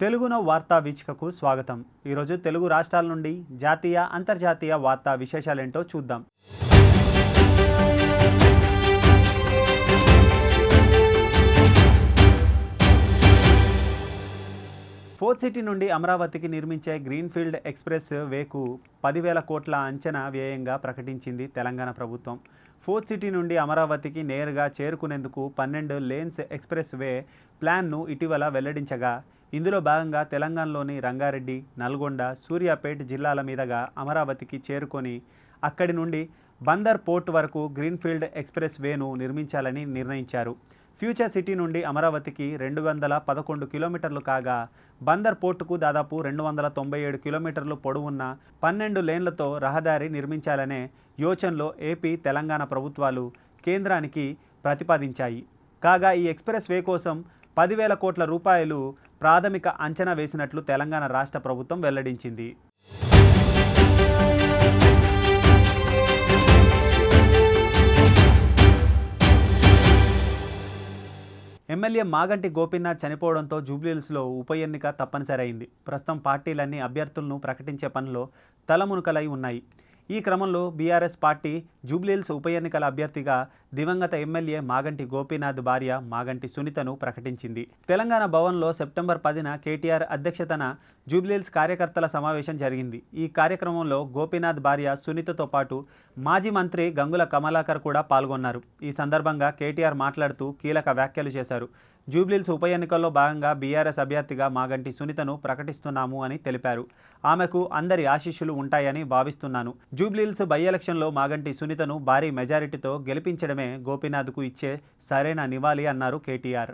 తెలుగున వార్తా వీక్షకకు స్వాగతం. ఈరోజు తెలుగు రాష్ట్రాల నుండి జాతీయ అంతర్జాతీయ వార్తా విశేషాలేంటో చూద్దాం. ఫోర్త్ సిటీ నుండి అమరావతికి నిర్మించే గ్రీన్ఫీల్డ్ ఎక్స్ప్రెస్ వేకు పదివేల కోట్ల అంచనా వ్యయంగా ప్రకటించింది తెలంగాణ ప్రభుత్వం. ఫోర్త్ సిటీ నుండి అమరావతికి నేరుగా చేరుకునేందుకు పన్నెండు లేన్స్ ఎక్స్ప్రెస్ వే ప్లాన్ను ఇటీవల వెల్లడించగా ఇందులో భాగంగా తెలంగాణలోని రంగారెడ్డి నల్గొండ సూర్యాపేట్ జిల్లాల మీదుగా అమరావతికి చేరుకొని అక్కడి నుండి బందర్ పోర్ట్ వరకు గ్రీన్ఫీల్డ్ ఎక్స్ప్రెస్ వేను నిర్మించాలని నిర్ణయించారు. ఫ్యూచర్ సిటీ నుండి అమరావతికి రెండు వందల పదకొండు కిలోమీటర్లు కాగా బందర్ పోర్టుకు దాదాపు రెండు వందల తొంభై ఏడు కిలోమీటర్లు పొడవున్న పన్నెండు లేన్లతో రహదారి నిర్మించాలనే యోచనలో ఏపీ తెలంగాణ ప్రభుత్వాలు కేంద్రానికి ప్రతిపాదించాయి. కాగా ఈ ఎక్స్ప్రెస్ వే కోసం పదివేల కోట్ల రూపాయలు ప్రాథమిక అంచనా వేసినట్లు తెలంగాణ రాష్ట్ర ప్రభుత్వం వెల్లడించింది. ఎమ్మెల్యే మాగంటి గోపీనాథ్ చనిపోవడంతో జూబ్లీహిల్స్లో ఉప ఎన్నిక తప్పనిసరి అయింది ప్రస్తుతం పార్టీలన్నీ అభ్యర్థులను ప్రకటించే పనిలో తలమునుకలై ఉన్నాయి. ఈ క్రమంలో బీఆర్ఎస్ పార్టీ జూబ్లీహిల్స్ ఉప ఎన్నికల అభ్యర్థిగా దివంగత ఎమ్మెల్యే మాగంటి గోపీనాథ్ భార్య మాగంటి సునీతను ప్రకటించింది. తెలంగాణ భవన్లో సెప్టెంబర్ పదిన కేటీఆర్ అధ్యక్షతన జూబ్లీహిల్స్ కార్యకర్తల సమావేశం జరిగింది. ఈ కార్యక్రమంలో గోపీనాథ్ భార్య సునీతతో పాటు మాజీ మంత్రి గంగుల కమలాకర్ కూడా పాల్గొన్నారు. ఈ సందర్భంగా కేటీఆర్ మాట్లాడుతూ కీలక వ్యాఖ్యలు చేశారు. జూబ్లీల్స్ ఉప ఎన్నికల్లో భాగంగా బీఆర్ఎస్ అభ్యర్థిగా మాగంటి సునీతను ప్రకటిస్తున్నాము అని తెలిపారు. ఆమెకు అందరి ఆశీస్సులు ఉంటాయని భావిస్తున్నాను. జూబ్లీల్స్ బై ఎలక్షన్లో మాగంటి సునీతను భారీ మెజారిటీతో గెలిపించడమే గోపీనాథ్కు ఇచ్చే సరైన నివాళి అన్నారు కేటీఆర్.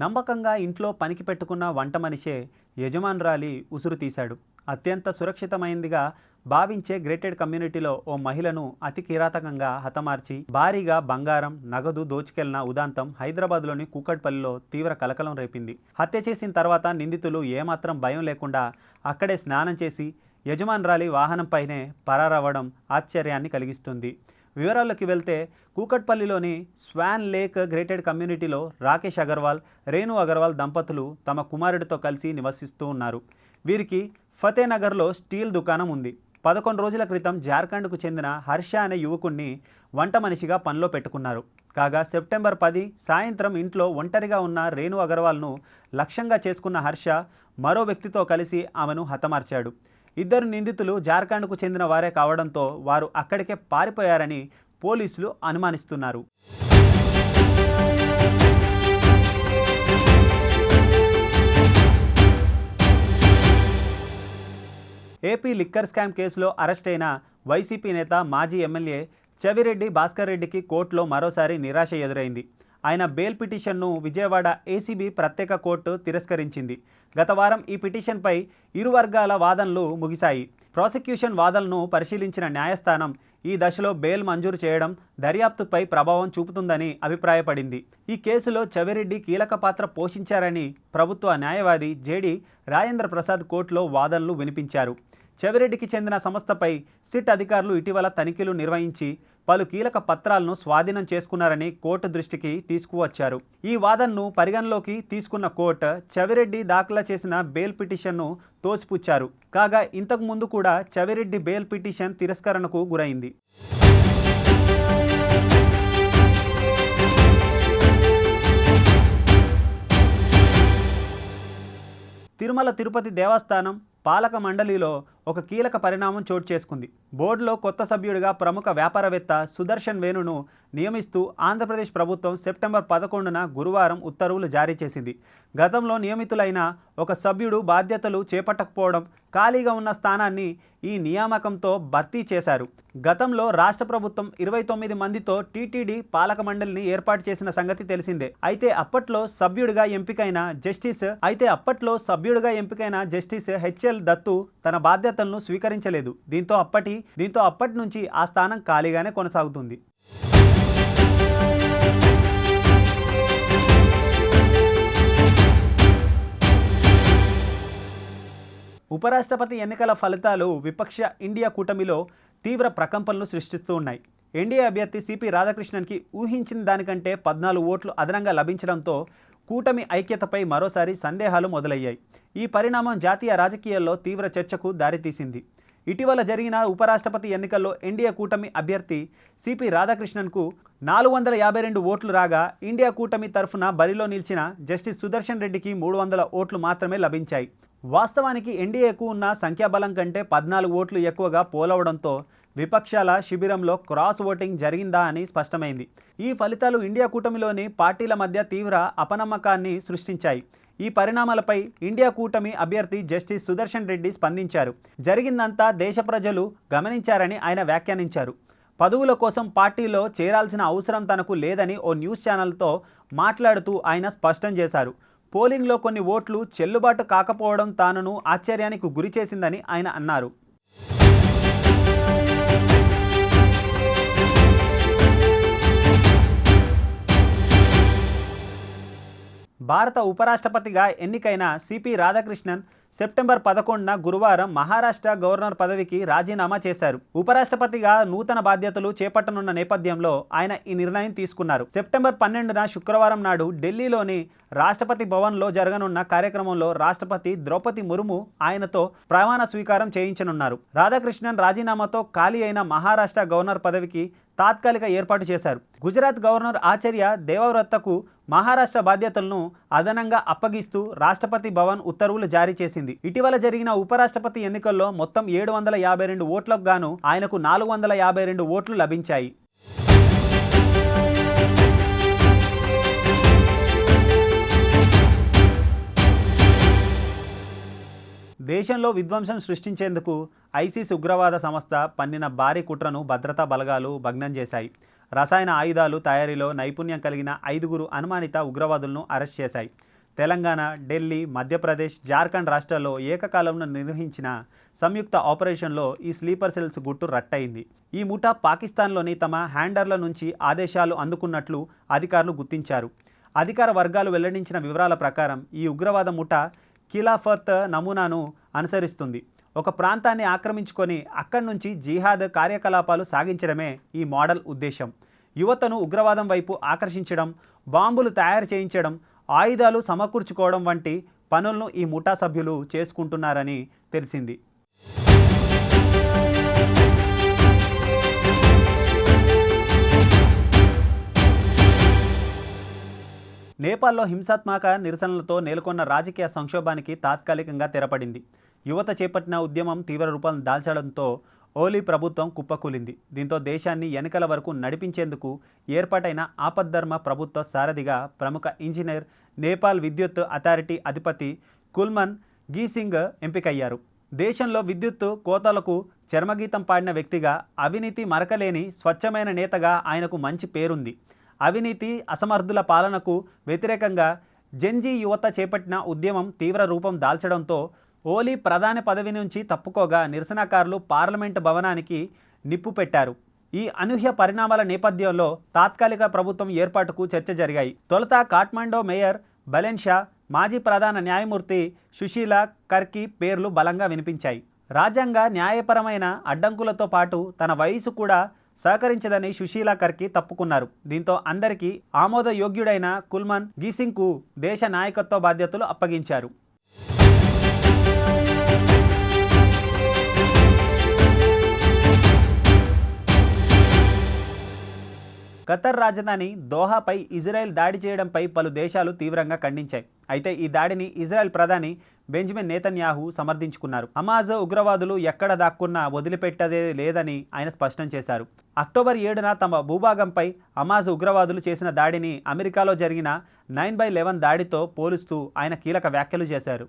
నమ్మకంగా ఇంట్లో పనికి పెట్టుకున్న వంట మనిషే యజమానురాలి ఉసురు తీశాడు. అత్యంత సురక్షితమైందిగా భావించే గ్రేటెడ్ కమ్యూనిటీలో ఓ మహిళను అతి కిరాతకంగా హతమార్చి భారీగా బంగారం నగదు దోచుకెళ్ళిన ఉదాంతం హైదరాబాద్లోని కూకట్పల్లిలో తీవ్ర కలకలం రేపింది. హత్య చేసిన తర్వాత నిందితులు ఏమాత్రం భయం లేకుండా అక్కడే స్నానం చేసి యజమానురాలి వాహనంపైనే పరారవ్వడం ఆశ్చర్యాన్ని కలిగిస్తుంది. వివరాల్లోకి వెళ్తే కూకట్పల్లిలోని స్వాన్ లేక్ గ్రేటెడ్ కమ్యూనిటీలో రాకేష్ అగర్వాల్ రేణు అగర్వాల్ దంపతులు తమ కుమారుడితో కలిసి నివసిస్తూ ఉన్నారు. వీరికి ఫతేనగర్లో స్టీల్ దుకాణం ఉంది. పదకొండు రోజుల క్రితం జార్ఖండ్కు చెందిన హర్ష అనే యువకుణ్ణి వంట మనిషిగా పనిలో పెట్టుకున్నారు. కాగా సెప్టెంబర్ పది సాయంత్రం ఇంట్లో ఒంటరిగా ఉన్న రేణు అగర్వాల్ను లక్ష్యంగా చేసుకున్న హర్ష మరో వ్యక్తితో కలిసి ఆమెను హతమార్చాడు. ఇద్దరు నిందితులు జార్ఖండ్కు చెందిన వారే కావడంతో వారు అక్కడికే పారిపోయారని పోలీసులు అనుమానిస్తున్నారు. ఏపీ లిక్కర్ స్కామ్ కేసులో అరెస్ట్ అయిన వైసీపీ నేత మాజీ ఎమ్మెల్యే చెవిరెడ్డి భాస్కర్ రెడ్డికి కోర్టులో మరోసారి నిరాశ ఎదురైంది. ఆయన బెయిల్ పిటిషన్ను విజయవాడ ఏసీబీ ప్రత్యేక కోర్టు తిరస్కరించింది. గత వారం ఈ పిటిషన్పై ఇరు వర్గాల వాదనలు ముగిశాయి. ప్రాసిక్యూషన్ వాదనలను పరిశీలించిన న్యాయస్థానం ఈ దశలో బెయిల్ మంజూరు చేయడం దర్యాప్తుపై ప్రభావం చూపుతుందని అభిప్రాయపడింది. ఈ కేసులో చవిరెడ్డి కీలక పాత్ర పోషించారని ప్రభుత్వ న్యాయవాది జేడి రాజేంద్ర ప్రసాద్ కోర్టులో వాదనలు వినిపించారు. చెవిరెడ్డికి చెందిన సంస్థపై సిట్ అధికారులు ఇటీవల తనిఖీలు నిర్వహించి పలు కీలక పత్రాలను స్వాధీనం చేసుకున్నారని కోర్టు దృష్టికి తీసుకువచ్చారు. ఈ వాదనను పరిగణలోకి తీసుకున్న కోర్టు చవిరెడ్డి దాఖలా చేసిన బెయిల్ పిటిషన్ను తోసిపుచ్చారు. కాగా ఇంతకు ముందు కూడా చవిరెడ్డి బెయిల్ పిటిషన్ తిరస్కరణకు గురైంది. తిరుమల తిరుపతి దేవస్థానం పాలక మండలిలో ఒక కీలక పరిణామం చోటు చేసుకుంది. బోర్డులో కొత్త సభ్యుడిగా ప్రముఖ వ్యాపారవేత్త సుదర్శన్ వేణును నియమిస్తూ ఆంధ్రప్రదేశ్ ప్రభుత్వం సెప్టెంబర్ పదకొండున గురువారం ఉత్తర్వులు జారీ చేసింది. గతంలో నియమితులైన ఒక సభ్యుడు బాధ్యతలు చేపట్టకపోవడం ఖాళీగా ఉన్న స్థానాన్ని ఈ నియామకంతో భర్తీ చేశారు. గతంలో రాష్ట్ర ప్రభుత్వం ఇరవై తొమ్మిది మందితో టీటీడీ పాలక మండలిని ఏర్పాటు చేసిన సంగతి తెలిసిందే. అయితే అప్పట్లో సభ్యుడిగా ఎంపికైన జస్టిస్ అయితే అప్పట్లో సభ్యుడిగా ఎంపికైన జస్టిస్ హెచ్ఎల్ దత్తు తన బాధ్యతలను స్వీకరించలేదు. దీంతో అప్పటి దీంతో అప్పటి నుంచి ఆ స్థానం ఖాళీగానే కొనసాగుతుంది. ఉపరాష్ట్రపతి ఎన్నికల ఫలితాలు విపక్ష ఇండియా కూటమిలో తీవ్ర ప్రకంపనలు సృష్టిస్తూ ఉన్నాయి. ఎన్డీఏ అభ్యర్థి సిపి రాధాకృష్ణన్కి ఊహించిన దానికంటే పద్నాలుగు ఓట్లు అదనంగా లభించడంతో కూటమి ఐక్యతపై మరోసారి సందేహాలు మొదలయ్యాయి. ఈ పరిణామం జాతీయ రాజకీయాల్లో తీవ్ర చర్చకు దారితీసింది. ఇటీవల జరిగిన ఉపరాష్ట్రపతి ఎన్నికల్లో ఎన్డీఏ కూటమి అభ్యర్థి సిపి రాధాకృష్ణన్కు నాలుగు వందల యాభై రెండు ఓట్లు రాగా ఇండియా కూటమి తరఫున బరిలో నిలిచిన జస్టిస్ సుదర్శన్ రెడ్డికి మూడు వందల ఓట్లు మాత్రమే లభించాయి. వాస్తవానికి ఎన్డీఏకు ఉన్న సంఖ్యాబలం కంటే పద్నాలుగు ఓట్లు ఎక్కువగా పోలవడంతో విపక్షాల శిబిరంలో క్రాస్ ఓటింగ్ జరిగిందా అని స్పష్టమైంది. ఈ ఫలితాలు ఇండియా కూటమిలోని పార్టీల మధ్య తీవ్ర అపనమ్మకాన్ని సృష్టించాయి. ఈ పరిణామాలపై ఇండియా కూటమి అభ్యర్థి జస్టిస్ సుదర్శన్ రెడ్డి స్పందించారు. జరిగిందంతా దేశ ప్రజలు గమనించారని ఆయన వ్యాఖ్యానించారు. పదవుల కోసం పార్టీలో చేరాల్సిన అవసరం తనకు లేదని ఓ న్యూస్ ఛానల్తో మాట్లాడుతూ ఆయన స్పష్టం చేశారు. పోలింగ్లో కొన్ని ఓట్లు చెల్లుబాటు కాకపోవడం తానును ఆశ్చర్యానికి గురిచేసిందని ఆయన అన్నారు. భారత ఉపరాష్ట్రపతిగా ఎన్నికైన సిపి రాధాకృష్ణన్ సెప్టెంబర్ పదకొండున గురువారం మహారాష్ట్ర గవర్నర్ పదవికి రాజీనామా చేశారు. ఉపరాష్ట్రపతిగా నూతన బాధ్యతలు చేపట్టనున్న నేపథ్యంలో ఆయన ఈ నిర్ణయం తీసుకున్నారు. సెప్టెంబర్ పన్నెండున శుక్రవారం నాడు ఢిల్లీలోని రాష్ట్రపతి భవన్లో జరగనున్న కార్యక్రమంలో రాష్ట్రపతి ద్రౌపది ముర్ము ఆయనతో ప్రమాణ స్వీకారం చేయించనున్నారు. రాధాకృష్ణన్ రాజీనామాతో ఖాళీ అయిన మహారాష్ట్ర గవర్నర్ పదవికి తాత్కాలిక ఏర్పాటు చేశారు. గుజరాత్ గవర్నర్ ఆచార్య దేవవ్రతకు మహారాష్ట్ర బాధ్యతలను అదనంగా అప్పగిస్తూ రాష్ట్రపతి భవన్ ఉత్తర్వులు జారీ చేసింది. ఇటీవల జరిగిన ఉపరాష్ట్రపతి ఎన్నికల్లో మొత్తం ఏడు వందల యాభై రెండు ఓట్లకు గాను ఆయనకు నాలుగు వందల యాభై రెండు ఓట్లు లభించాయి. దేశంలో విధ్వంసం సృష్టించేందుకు ఐసిస్ ఉగ్రవాద సంస్థ పన్నిన భారీ కుట్రను భద్రతా బలగాలు భగ్నం చేశాయి. రసాయన ఆయుధాలు తయారీలో నైపుణ్యం కలిగిన ఐదుగురు అనుమానిత ఉగ్రవాదులను అరెస్ట్ చేశాయి. తెలంగాణ ఢిల్లీ మధ్యప్రదేశ్ జార్ఖండ్ రాష్ట్రాల్లో ఏకకాలంలో నిర్వహించిన సంయుక్త ఆపరేషన్లో ఈ స్లీపర్ సెల్స్ గుట్టు రట్టయింది. ఈ ముఠా పాకిస్తాన్లోని తమ హ్యాండర్ల నుంచి ఆదేశాలు అందుకున్నట్లు అధికారులు గుర్తించారు. అధికార వర్గాలు వెల్లడించిన వివరాల ప్రకారం ఈ ఉగ్రవాద ముఠా ఖిలాఫత్ నమూనాను అనుసరిస్తుంది. ఒక ప్రాంతాన్ని ఆక్రమించుకొని అక్కడి నుంచి జిహాద్ కార్యకలాపాలు సాగించడమే ఈ మోడల్ ఉద్దేశం. యువతను ఉగ్రవాదం వైపు ఆకర్షించడం బాంబులు తయారు చేయించడం ఆయుధాలు సమకూర్చుకోవడం వంటి పనులను ఈ ముఠా సభ్యులు చేసుకుంటున్నారని తెలిసింది. నేపాల్లో హింసాత్మక నిరసనలతో నెలకొన్న రాజకీయ సంక్షోభానికి తాత్కాలికంగా తెరపడింది. యువత చేపట్టిన ఉద్యమం తీవ్ర రూపం దాల్చడంతో ఓలీ ప్రభుత్వం కుప్పకూలింది. దీంతో దేశాన్ని ఎన్నికల వరకు నడిపించేందుకు ఏర్పాటైన ఆపద్ధర్మ ప్రభుత్వ సారథిగా ప్రముఖ ఇంజనీర్ నేపాల్ విద్యుత్ అథారిటీ అధిపతి కుల్మన్ గీసింగ్ ఎంపికయ్యారు. దేశంలో విద్యుత్ కోతలకు చర్మగీతం పాడిన వ్యక్తిగా అవినీతి మరకలేని స్వచ్ఛమైన నేతగా ఆయనకు మంచి పేరుంది. అవినీతి అసమర్థుల పాలనకు వ్యతిరేకంగా జెన్జీ యువత చేపట్టిన ఉద్యమం తీవ్ర రూపం దాల్చడంతో ఓలీ ప్రధాని పదవి నుంచి తప్పుకోగా నిరసనకారులు పార్లమెంటు భవనానికి నిప్పు పెట్టారు. ఈ అనూహ్య పరిణామాల నేపథ్యంలో తాత్కాలిక ప్రభుత్వం ఏర్పాటుకు చర్చ జరిగాయి. తొలుత కాఠ్మండో మేయర్ బలెన్షా మాజీ ప్రధాన న్యాయమూర్తి సుశీల కర్కి పేర్లు బలంగా వినిపించాయి. రాజ్యాంగ న్యాయపరమైన అడ్డంకులతో పాటు తన వయసు కూడా సహకరించదని సుశీల కర్కి తప్పుకున్నారు. దీంతో అందరికీ ఆమోదయోగ్యుడైన కుల్మన్ గీసింగ్కు దేశ నాయకత్వ బాధ్యతలు అప్పగించారు. ఖతర్ రాజధాని దోహాపై ఇజ్రాయెల్ దాడి చేయడంపై పలు దేశాలు తీవ్రంగా ఖండించాయి. అయితే ఈ దాడిని ఇజ్రాయెల్ ప్రధాని బెంజమిన్ నేతన్యాహు సమర్థించుకున్నారు. హమాజ్ ఉగ్రవాదులు ఎక్కడ దాక్కున్నా వదిలిపెట్టదే లేదని ఆయన స్పష్టం చేశారు. అక్టోబర్ ఏడున తమ భూభాగంపై హమాజ్ ఉగ్రవాదులు చేసిన దాడిని అమెరికాలో జరిగిన నైన్ బై లెవెన్ దాడితో పోలుస్తూ ఆయన కీలక వ్యాఖ్యలు చేశారు.